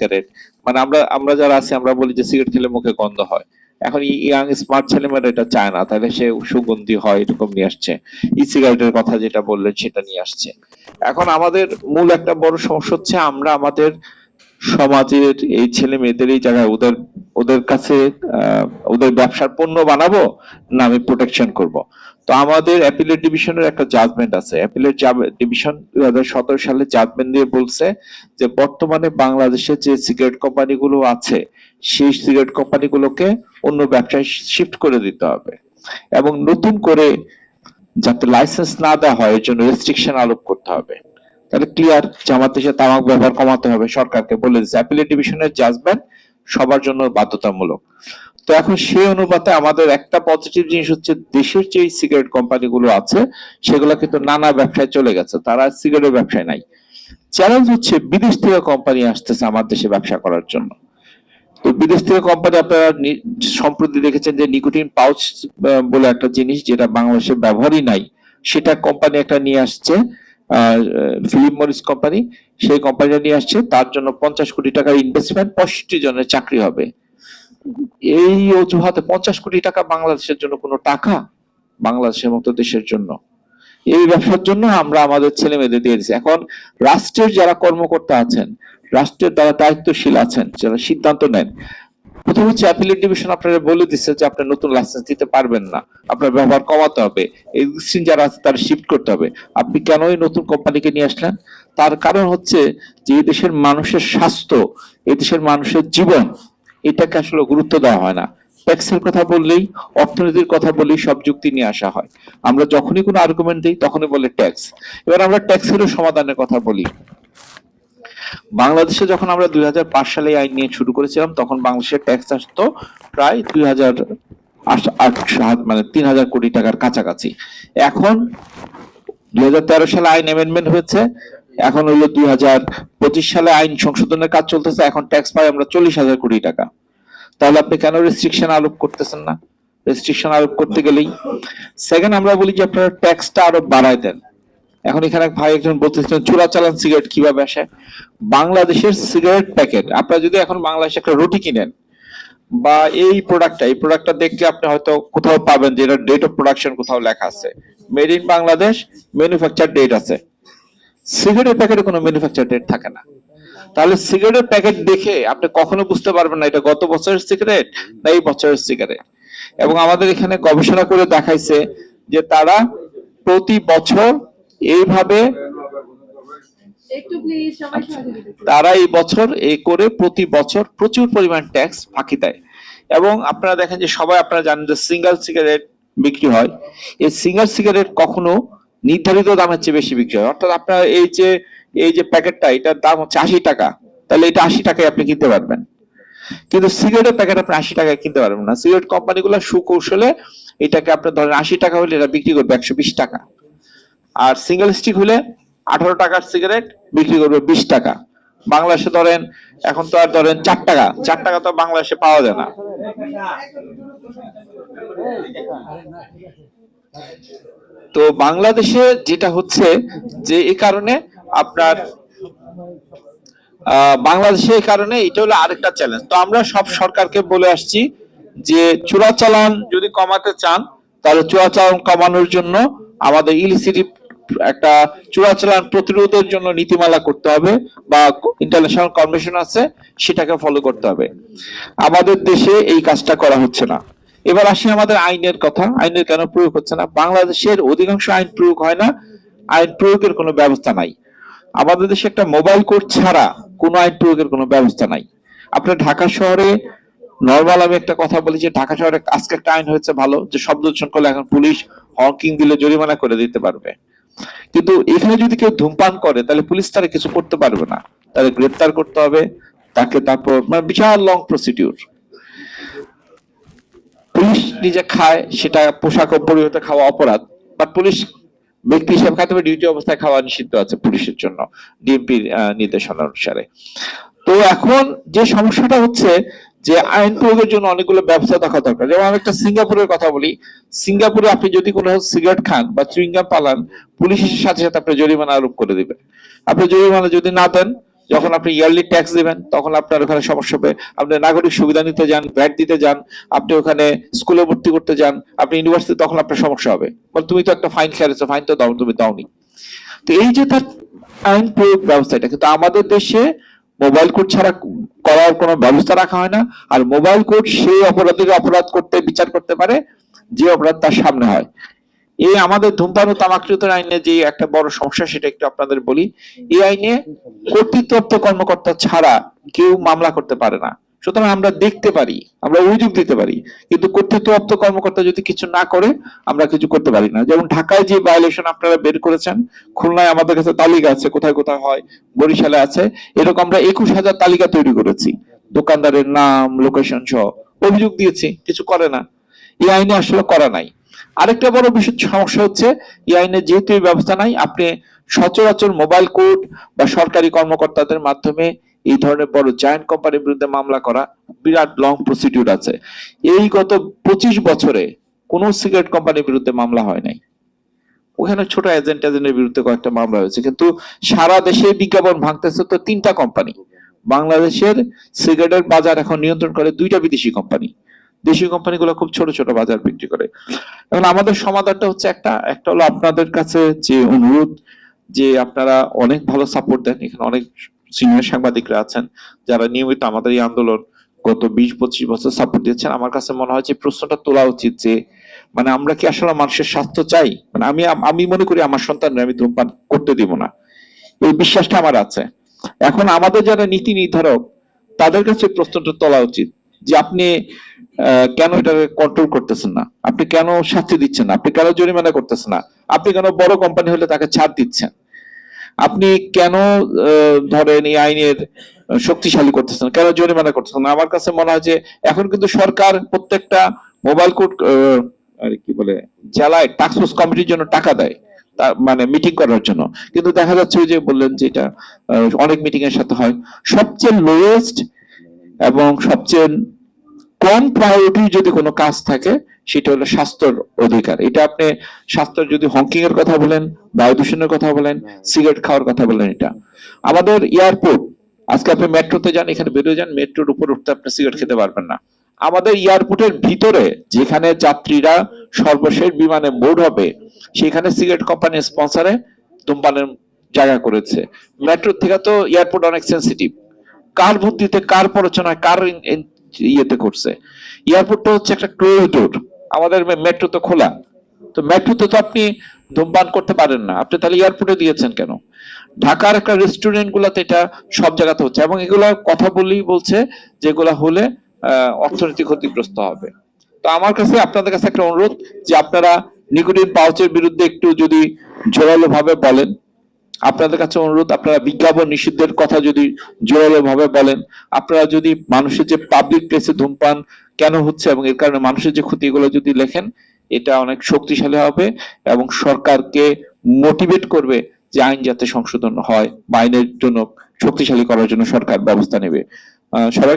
Cigarette মানে আমরা আমরা যারা আছি, আমরা বলি যে সিগারেট খেলে মুখে গন্ধ হয়। এখন ইয়াং স্মার্ট ছেলেমেয়েরা এটা চায় না, তাহলে সে সুগন্ধি হয়, এরকম নিয়ে আসছে। ই সিগারেটের কথা যেটা বললেন, সেটা নিয়ে আসছে। এখন আমাদের মূল একটা বড় সমস্যা হচ্ছে, আমরা আমাদের সমাজের এই ছেলে মেয়েদের এই জায়গায় ওদের ওদের কাছে ওদের ব্যবসার পণ্য বানাবো না আমি প্রোটেকশন করব। তো আমাদের অ্যাপিলেট ডিভিশনের একটা জাজমেন্ট আছে। অ্যাপিলেট ডিভিশন দুই হাজার সতেরো সালে জাজমেন্ট দিয়ে বলছে যে বর্তমানে বাংলাদেশে যে সিগারেট কোম্পানিগুলো আছে, সেই সিগারেট কোম্পানিগুলোকে অন্য ব্যবসায় শিফট করে দিতে হবে। এবং নতুন করে যাতে লাইসেন্স না দেওয়া হয়, এর জন্য রেস্ট্রিকশন আরোপ করতে হবে। তাহলে ক্লিয়ার আমার দেশে তামাক ব্যবহার কমাতে হবে সরকারকে বলে দিচ্ছে অ্যাপিলেট ডিভিশনের জাজমেন্ট সবার জন্য বাধ্যতামূলক। তো এখন সেই অনুপাতে আমাদের একটা পজিটিভ জিনিস হচ্ছে দেশের যে সিগারেট কোম্পানিগুলো আছে, সেগুলো কিন্তু নানা ব্যবসায় চলে গেছে। তারা সিগারেটের ব্যবসায় নাই। চ্যালেঞ্জ হচ্ছে বিদেশ থেকে কোম্পানি আসতেছে আমার দেশে ব্যবসা করার জন্য। তো বিদেশ থেকে কোম্পানি আপনারা সম্প্রতি দেখেছেন যে নিকোটিন পাউচ বলে একটা জিনিস যেটা বাংলাদেশে ব্যবহারই নাই, সেটা কোম্পানি একটা নিয়ে আসছে। ফিলিপ মরিস কোম্পানি, সেই কোম্পানিটা নিয়ে আসছে, তার জন্য পঞ্চাশ কোটি টাকার ইনভেস্টমেন্ট পঁয়ষট্টি জনের চাকরি হবে। এই অজুহাতে পঞ্চাশ কোটি টাকা বাংলাদেশের জন্য কোনো টাকা? বাংলাদেশের মতো দেশের জন্য। এই ব্যবসার জন্য আমরা আমাদের ছেলে মেয়েদের দিয়ে দিচ্ছি এখন রাষ্ট্রের যারা কর্মকর্তা আছেন, রাষ্ট্রের দ্বারা দায়িত্বশীল আছেন, যারা সিদ্ধান্ত নেন প্রথম হচ্ছে অ্যাপিলেট ডিভিশন আপনারা বলে দিচ্ছে যে আপনি নতুন লাইসেন্স দিতে পারবেন না। আপনার ব্যবহার কমাতে হবে। এক্সিস্টিং যারা আছে তারা শিফট করতে হবে। আপনি কেন এই নতুন কোম্পানিকে নিয়ে আসলেন? তার কারণ হচ্ছে যে এই দেশের মানুষের স্বাস্থ্য, এই দেশের মানুষের জীবন, এটাকে আসলে গুরুত্ব দেওয়া হয় না। ট্যাক্সের কথা বললেই, অর্থনীতির কথা বললেই সব যুক্তি নিয়ে আসা হয়। আমরা যখনই কোনো আর্গুমেন্ট দিই, তখনই বলে ট্যাক্স এবার আমরা ট্যাক্সেরও সমাধানের কথা বলি। বাংলাদেশে যখন আমরা দুই হাজার পাঁচ সালে আইন নিয়ে শুরু করেছিলাম, তখন বাংলাদেশের ট্যাক্স আসতো প্রায় দুই হাজার মানে তিন হাজার কোটি টাকার কাছাকাছি। এখন দুই হাজার তেরো সালে আইন অ্যামেন্ডমেন্ট হয়েছে, এখন হলো দুই সালে আইন সংশোধনের কাজ চলতেছে, এখন ট্যাক্স পাই আমরা চল্লিশ হাজার কোটি টাকা। তাহলে আপনি কেন রেস্ট্রিকশন আরোপ করতেছেন না? রেস্ট্রিকশন আরোপ করতে গেলেই। সেকেন্ড আমরা বলি যে আপনারা ট্যাক্সটা আরও বাড়ায় দেন। এখন এখানে ভাই একজন বলতেছিলেন চূড়া চালান সিগারেট কীভাবে আসে? বাংলাদেশের সিগারেট প্যাকেট, আপনারা যদি এখন বাংলাদেশে একটা রুটি কিনেন, বা এই প্রোডাক্টটা এই প্রোডাক্টটা দেখলে আপনি হয়তো কোথাও পাবেন যে এটা ডেট অফ প্রোডাকশন কোথাও লেখা আছে। Made in Bangladesh manufacture date আছে। সিগারেটের প্যাকেটে কোনো ম্যানুফ্যাকচার ডেট থাকে না। তাহলে সিগারেটের প্যাকেট দেখে আপনি কখনো বুঝতে পারবেন না এটা গত বছরের সিগারেট না এই বছরের সিগারেট। এবং আমাদের এখানে গবেষণা করে দেখাইছে যে তারা প্রতি বছর এইভাবে। তারা এই বছর এই করে প্রতি বছর প্রচুর পরিমাণ ট্যাক্স ফাঁকি দেয়। এবং আপনারা দেখেন যে সবাই আপনারা জানেন যে সিঙ্গেল সিগারেট বিক্রি হয়। এই সিঙ্গেল সিগারেট কখনো নির্ধারিত দামের চেয়ে বেশি বিক্রি হয়। অর্থাৎ আপনার এই যে এই যে প্যাকেটটা এটার দাম হচ্ছে আশি টাকা। তাহলে এটা আশি টাকায় আপনি কিনতে পারবেন। কিন্তু সিগারেটের প্যাকেট আপনি আশি টাকায় কিনতে পারবেন না। সিগারেট কোম্পানিগুলো সুকৌশলে এটাকে আপনার ধরেন আশি টাকা হলে এটা বিক্রি করবে একশো বিশ টাকা। আর সিঙ্গেল স্টিক হলে আঠারো টাকার সিগারেট বিক্রি করবে বিশ টাকা। বাংলাদেশে ধরেন, এখন তো আর ধরেন চার টাকা। চার টাকা তো বাংলাদেশে পাওয়া যায় না। তো বাংলাদেশে যেটা হচ্ছে যে এই কারণে আপনার বাংলাদেশে এই কারণে এটা হলো আরেকটা চ্যালেঞ্জ তো আমরা সব সরকারকে বলে আসছি যে চোরাচালান যদি কমাতে চান, তাহলে চোরাচালান কমানোর জন্য আমাদের ইলিসিটি একটা চোরাচালান প্রতিরোধের জন্য নীতিমালা করতে হবে বা ইন্টারন্যাশনাল কনভেনশন আছে, সেটাকে ফলো করতে হবে। আমাদের দেশে এই কাজটা করা হচ্ছে না। এবার আসি আমাদের আইনের কথা। আইনের কেন প্রয়োগ হচ্ছে না? বাংলাদেশের অধিকাংশ আইন প্রয়োগ হয় না। আইন প্রয়োগের কোনো ব্যবস্থা নাই। আমাদের দেশে একটা মোবাইল কোড ছাড়া কোনো আইন প্রয়োগের কোনো ব্যবস্থা নাই। আপনার ঢাকা শহরে, নর্মাল আমি একটা কথা বলি যে ঢাকা শহরে আজকে একটা আইন হয়েছে ভালো, যে শব্দ দূষণ করলে এখন পুলিশ হকিং দিলে জরিমানা করে দিতে পারবে। কিন্তু এখানে যদি কেউ ধূমপান করে, তাহলে পুলিশ তারা কিছু করতে পারবে না। তাহলে গ্রেপ্তার করতে হবে, তাকে তারপর মানে বিশাল লং প্রসিডিউর পুলিশ নিজে খায়, সেটা পোশাক পরিহিত খাওয়া অপরাধ বাট পুলিশ ব্যক্তি হিসাবে খাতে হবে ডিউটি অবস্থায় খাওয়া নিষিদ্ধ আছে পুলিশের জন্য ডিএমপি নির্দেশনা অনুসারে তো এখন যে সমস্যাটা হচ্ছে যে আইন প্রয়োগের জন্য অনেকগুলো ব্যবস্থা দেখা দরকার। যেমন আমি একটা সিঙ্গাপুরের কথা বলি। সিঙ্গাপুরে আপনি যদি কোনো সিগারেট খান বা চুইংগাম পালান পুলিশের সাথে সাথে আপনি জরিমানা আরোপ করে দিবে আপনি জরিমানা যদি না দেন, যখন আপনি ইয়ারলি ট্যাক্স দিবেন, তখন আপনার ওখানে সমস্যা হবে। আপনি নাগরিক সুবিধা নিতে যান ভ্যাট দিতে যান, আপনি ওখানে স্কুলে ভর্তি করতে যান, আপনি ইউনিভার্সিটি তখন আপনার সমস্যা হবে। বল তুমি তো একটা ফাইন খেয়েছো ফাইন তো দাও, তুমি দাওনি। তো এই যে তার আইন প্রয়োগ ব্যবস্থা এটা কিন্তু আমাদের দেশে মোবাইল কোড ছাড়া করার কোনো ব্যবস্থা রাখা হয় না। আর মোবাইল কোড সেই অপরাধীর অপরাধ করতে, বিচার করতে পারে, যে অপরাধ তার সামনে হয়। এই আমাদের ধূমপান ও তামাকৃত আইনে যে একটা বড় সমস্যা, সেটা একটু আপনাদের বলি। এই আইনে কর্তৃত্ব কর্মকর্তা ছাড়া কেউ মামলা করতে পারে না। সুতরাং আমরা দেখতে পারি, আমরা অভিযোগ দিতে পারি, কিন্তু কর্তৃত্বপ্ত কর্মকর্তা যদি কিছু না করে, আমরা কিছু করতে পারি না। যেমন ঢাকায় যে ভায়োলেশন আপনারা বের করেছেন, খুলনায় আমাদের কাছে তালিকা আছে, কোথায় কোথায় হয়, বরিশালে আছে, এরকম আমরা একুশ হাজার তালিকা তৈরি করেছি। দোকানদারের নাম লোকেশন সহ, অভিযোগ দিয়েছি, কিছু করে না। এই আইনে আসলে করা নাই। আরেকটা বড় বিষয়, সমস্যা হচ্ছে, এই আইনে যেহেতু ব্যবস্থা নাই, আপনি সচরাচর মোবাইল কোড বা সরকারি কর্মকর্তাদের মাধ্যমে এই ধরনের বড় জায়ান্ট কোম্পানির বিরুদ্ধে মামলা করা বিরাট লং প্রসিডিউর আছে। এই গত পঁচিশ বছরে কোন সিগারেট কোম্পানির বিরুদ্ধে মামলা হয় নাই। ওখানে ছোট এজেন্ট এজেন্টের বিরুদ্ধে কয়েকটা মামলা হয়েছে। কিন্তু সারা দেশে বিজ্ঞাপন ভাঙতেছে তো তিনটা কোম্পানি। বাংলাদেশের সিগারেটের বাজার এখন নিয়ন্ত্রণ করে দুইটা বিদেশি কোম্পানি। দেশি কোম্পানিগুলো খুব ছোট ছোট বাজার বিক্রি করে। এখন আমাদের সমাধানটা হচ্ছে একটা একটা হলো আপনাদের কাছে যে অনুরোধ যে আপনারা অনেক ভালো সাপোর্ট দেন। এখানে অনেক সিনিয়র সাংবাদিকরা আছেন যারা নিয়মিত আমাদের এই আন্দোলন গত বিশ, পঁচিশ বছর সাপোর্ট দিচ্ছেন। আমার কাছে মনে হয় যে প্রশ্নটা তোলা উচিত যে মানে আমরা কি আসলে মানুষের স্বাস্থ্য চাই? মানে আমি আমি মনে করি আমার সন্তানরা আমি ধূমপান করতে দিব না। এই বিশ্বাসটা আমার আছে। এখন আমাদের যারা নীতি নির্ধারক, তাদের কাছে প্রশ্নটা তোলা উচিত যে আপনি কেন এটা কন্ট্রোল করতেছেন না? আপনি কেন শাস্তি দিচ্ছেন না? আপনি কেন জরিমানা করতেছেন না? আপনি কেন বড় কোম্পানি হলে তাকে ছাড় দিচ্ছেন? আপনি কেন ধরেন এই আইনের শক্তিশালী করতেছেন? কেন জরিমানা করতেছেন? আমার কাছে মনে হয় যে এখন কিন্তু সরকার প্রত্যেকটা মোবাইল কোড আর কি বলে, জেলায় টাক্সফোর্স কমিটির জন্য টাকা দেয় মানে মিটিং করার জন্য। কিন্তু দেখা যাচ্ছে ওই যে বললেন যে এটা অনেক মিটিং এর সাথে হয়। সবচেয়ে লোয়েস্ট এবং সবচেয়ে কম প্রায়োরিটি যদি কোনো কাজ থাকে সেটা হলো স্বাস্থ্যর অধিকার। এটা আপনি স্বাস্থ্যের যদি হংকিং এর কথা বলেন বায়ু দূষণের কথা বলেন সিগারেট খাওয়ার কথা বলেন এটা। আমাদের এয়ারপোর্ট আজকে আপনি মেট্রোতে যান এখানে বেরোয় যান মেট্রোর উপর উঠতে আপনি সিগারেট খেতে পারবেন না। আমাদের এয়ারপোর্টের ভিতরে যেখানে যাত্রীরা সর্বশেষ বিমানে মোড হবে সেখানে সিগারেট কোম্পানির স্পন্সরে ধূমপানের জায়গা করেছে। মেট্রো থেকে তো এয়ারপোর্ট অনেক সেন্সিটিভ কার বুদ্ধিতে কার প্ররোচনায় কার ইয়েতে করছে এয়ারপোর্টটা হচ্ছে একটা করিডোর আমাদের মেট্রো তো খোলা। তো মেট্রোতে তো আপনি ধূমপান করতে পারেন না। আপনি তাহলে এয়ারপোর্টে দিয়েছেন কেন? ঢাকার একটা রেস্টুরেন্ট গুলাতে এটা সব জায়গাতে হচ্ছে। এবং এগুলা কথা বললেই বলছে যেগুলা হলে আহ, অর্থনৈতিক ক্ষতিগ্রস্ত হবে। তো আমার কাছে আপনাদের কাছে একটা অনুরোধ যে আপনারা নিকোটিন পাউচের বিরুদ্ধে একটু যদি জোরালো ভাবে বলেন। আপনাদের কাছে অনুরোধ আপনারা বিজ্ঞাপন নিষিদ্ধের কথা যদি জোরালো ভাবে বলেন আপনারা যদি মানুষের যে পাবলিক প্লেসে ধূমপান কেন হচ্ছে এবং এর কারণে মানুষের যে ক্ষতি এগুলো যদি লেখেন এটা অনেক শক্তিশালী হবে এবং সরকারকে মোটিভেট করবে যে আইন যাতে সংশোধন হয় বা আইনের জন্য শক্তিশালী করার জন্য সরকার ব্যবস্থা নেবে। আহ, সবাই